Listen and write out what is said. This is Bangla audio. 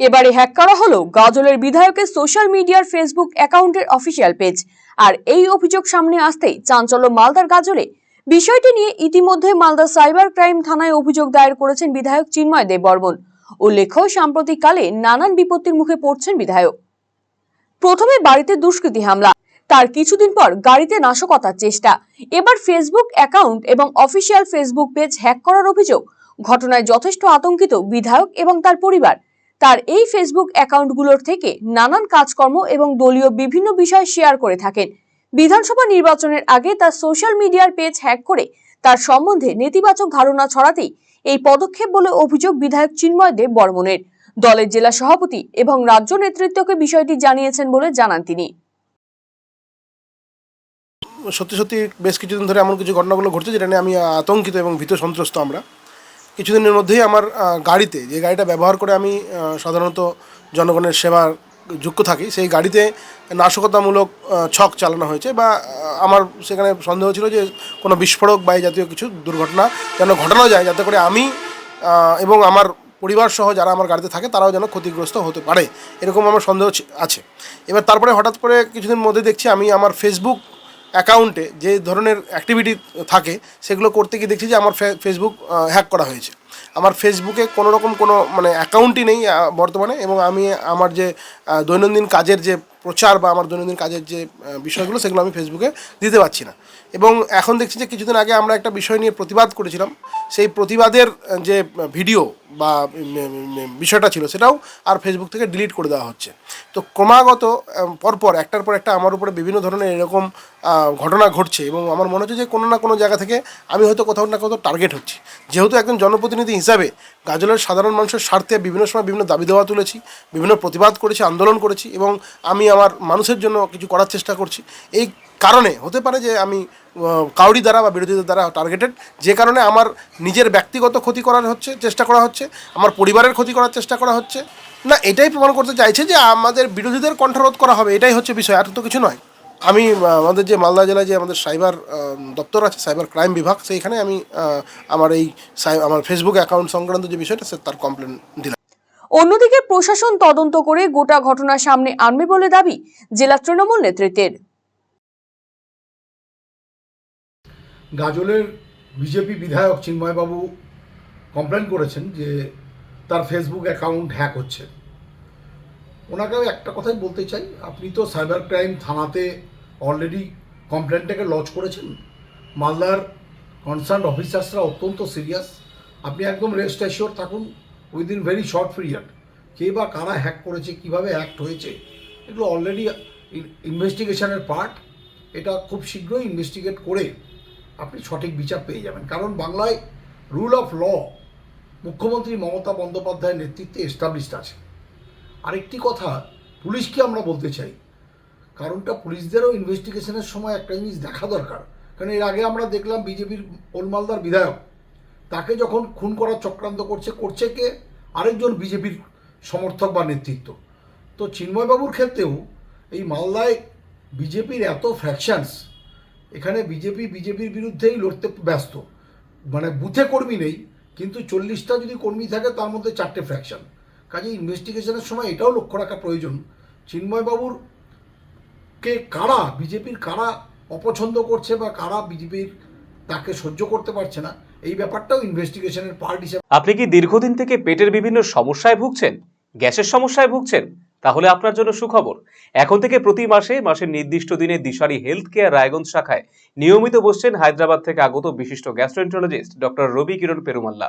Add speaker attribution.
Speaker 1: এবারে হ্যাক করা হলো গাজলের বিধায়কের সোশ্যাল মিডিয়ার ফেসবুক অ্যাকাউন্টের অফিসিয়াল পেজ আর এই অভিযোগ সামনে আসতেই চাঞ্চল্য মালদার গাজলে। বিষয়টি নিয়ে ইতিমধ্যে মালদা সাইবার ক্রাইম থানায় অভিযোগ দায়ের করেছেন বিধায়ক চিন্ময় দেব বর্মন উল্লেখ্য, সাম্প্রতিককালে নানান বিপত্তির মুখে পড়ছেন বিধায়ক। প্রথমে বাড়িতে দুষ্কৃতী হামলা, তার কিছুদিন পর গাড়িতে নাশকতার চেষ্টা। এবার ফেসবুক অ্যাকাউন্ট এবং অফিসিয়াল ফেসবুক পেজ হ্যাক করার অভিযোগ। ঘটনায় যথেষ্ট আতঙ্কিত বিধায়ক এবং তার পরিবার। তার এই ফেসবুক অ্যাকাউন্টগুলোর থেকে নানান কাজকর্ম এবং দলীয় বিভিন্ন বিষয় শেয়ার করে থাকেন। বিধানসভা নির্বাচনের আগে তার সোশ্যাল মিডিয়ার পেজ হ্যাক করে তার সম্বন্ধে নেতিবাচক ধারণা ছড়াতেই এই পদক্ষেপ বলে অভিযোগ বিধায়ক চিন্ময় দেব বর্মনের। দলের জেলা সভাপতি এবং রাজ্য নেতৃত্বকে বিষয়টি জানিয়েছেন বলে জানান তিনি।
Speaker 2: সত্যি সত্যি বেশ কিছুদিন ধরে এমন কিছু ঘটনাগুলো ঘটছে যেটা নিয়ে আমি আতঙ্কিত এবং ভীত সন্ত্রস্ত আমরা। কিছুদিনের মধ্যেই আমার গাড়িতে, যে গাড়িটা ব্যবহার করে আমি সাধারণত জনগণের সেবার যুক্ত থাকি, সেই গাড়িতে নাশকতামূলক ছক চালানো হয়েছে বা আমার সেখানে সন্দেহ ছিল যে কোনো বিস্ফোরক বা জাতীয় কিছু দুর্ঘটনা যেন ঘটানো যায়, যাতে করে আমি এবং আমার পরিবার সহ যারা আমার গাড়িতে থাকে, তারাও যেন ক্ষতিগ্রস্ত হতে পারে, এরকম আমার সন্দেহ আছে। এবার তারপরে হঠাৎ করে কিছুদিন মধ্যে দেখছি আমি আমার ফেসবুক অ্যাকাউন্টে যে ধরনের অ্যাক্টিভিটি থাকে, সেগুলো করতে গিয়ে দেখছি যে আমার ফেসবুক হ্যাক করা হয়েছে। আমার ফেসবুকে কোনো রকম কোনো মানে অ্যাকাউন্টই নেই বর্তমানে এবং আমি আমার যে দৈনন্দিন কাজের যে প্রচার বা আমার দৈনন্দিন কাজের যে বিষয়গুলো, সেগুলো আমি ফেসবুকে দিতে পারছি না। এবং এখন দেখছি যে কিছুদিন আগে আমরা একটা বিষয় নিয়ে প্রতিবাদ করেছিলাম। সেই প্রতিবাদের যে, ভিডিও বা বিষয়টা ছিল, সেটাও আর ফেসবুক থেকে ডিলিট করে দেওয়া হচ্ছে। তো ক্রমাগত পরপর, একটার পর একটা আমার উপরে বিভিন্ন ধরনের এরকম ঘটনা ঘটছে এবং আমার মনে হচ্ছে যে কোনো না কোনো জায়গা থেকে আমি হয়তো কোথাও না কোথাও টার্গেট হচ্ছি। যেহেতু একজন জনপ্রতিনিধি হিসাবে গাজলের সাধারণ মানুষের স্বার্থে বিভিন্ন সময় বিভিন্ন দাবি দেওয়া তুলেছি, বিভিন্ন প্রতিবাদ করেছি, আন্দোলন করেছি এবং আমি আমার মানুষের জন্য কিছু করার চেষ্টা করছি। এই কারণে হতে পারে যে আমি কাউরি দ্বারা বা বিরোধীদের দ্বারা টার্গেটেড যে কারণে আমার নিজের ব্যক্তিগত ক্ষতি করার হচ্ছে, চেষ্টা করা হচ্ছে, আমার পরিবারের ক্ষতি করার চেষ্টা করা হচ্ছে। না, এটাই প্রমাণ করতে চাইছে যে আমাদের বিরোধীদের কণ্ঠরোধ করা হবে, এটাই হচ্ছে বিষয়, আর তো কিছু নয়। আমি আমাদের যে মালদা জেলায় যে আমাদের সাইবার দপ্তর আছে সাইবার ক্রাইম বিভাগ সেইখানে আমি আমার এই সাই- আমার ফেসবুক অ্যাকাউন্ট সংক্রান্ত যে বিষয়টা সে তার কমপ্লেন দিলাম।
Speaker 1: অন্যদিকে প্রশাসন তদন্ত করে গোটা ঘটনা সামনে আনবে বলে দাবি জেলা তৃণমূল নেতৃত্বের।
Speaker 3: গাজলের বিজেপি বিধায়ক চিন্ময়বাবু কমপ্লেন করেছেন যে তার ফেসবুক অ্যাকাউন্ট হ্যাক হচ্ছে। ওনাকে একটা কথাই বলতে চাই। আপনি তো সাইবার ক্রাইম থানাতে অলরেডি কমপ্লেনটাকে লঞ্চ করেছেন। মালদার কনসার্ন অফিসার্সরা অত্যন্ত সিরিয়াস আপনি একদম রেস্ট অ্যাসিওর থাকুন উইদিন ভেরি শর্ট পিরিয়ড কে বা কারা হ্যাক করেছে, কীভাবে অ্যাক্ট হয়েছে, এগুলো অলরেডি ইনভেস্টিগেশনের পার্ট এটা খুব শীঘ্রই ইনভেস্টিগেট করে আপনি সঠিক বিচার পেয়ে যাবেন। কারণ বাংলায় রুল অফ ল মুখ্যমন্ত্রী মমতা বন্দ্যোপাধ্যায়ের নেতৃত্বে এস্টাবলিশড আছে। আরেকটি কথা, পুলিশকে আমরা বলতে চাই। কারণটা পুলিশদেরও ইনভেস্টিগেশনের সময় একটা জিনিস দেখা দরকার। কারণ এর আগে আমরা দেখলাম বিজেপির ওলমালদার বিধায়ক, তাকে যখন খুন করার চক্রান্ত করছে করছে কে? আরেকজন বিজেপির সমর্থক বা নেতৃত্ব। তো চিন্ময়বাবুর ক্ষেত্রেও এই মালদায় বিজেপির এত ফ্র্যাকশনস এখানে বিজেপি, বিজেপির বিরুদ্ধেই লড়তে ব্যস্ত। মানে বুথে কর্মী নেই, কিন্তু চল্লিশটা যদি কর্মী থাকে, তার মধ্যে চারটে ফ্র্যাকশন কাজে ইনভেস্টিগেশনের সময় এটাও লক্ষ্য রাখা প্রয়োজন। চিন্ময়বাবুর কে কারা, বিজেপির কারা অপছন্দ করছে বা কারা বিজেপির তাকে সহ্য করতে পারছে না, এই ব্যাপারটাও ইনভেস্টিগেশনের পার্ট হিসেবে
Speaker 4: আপনি কি দীর্ঘদিন থেকে পেটের বিভিন্ন সমস্যায় ভুগছেন? গ্যাসের সমস্যায় ভুগছেন? তাহলে আপনার জন্য সুখবর। এখন থেকে প্রতি মাসে, মাসের নির্দিষ্ট দিনে দিশারি হেলথ কেয়ার রায়গঞ্জ শাখায় নিয়মিত বসছেন হায়দ্রাবাদ থেকে আগত বিশিষ্ট গ্যাস্ট্রোএন্টারোলজিস্ট ডক্টর রবি কিরণ পেরুমাল্লা।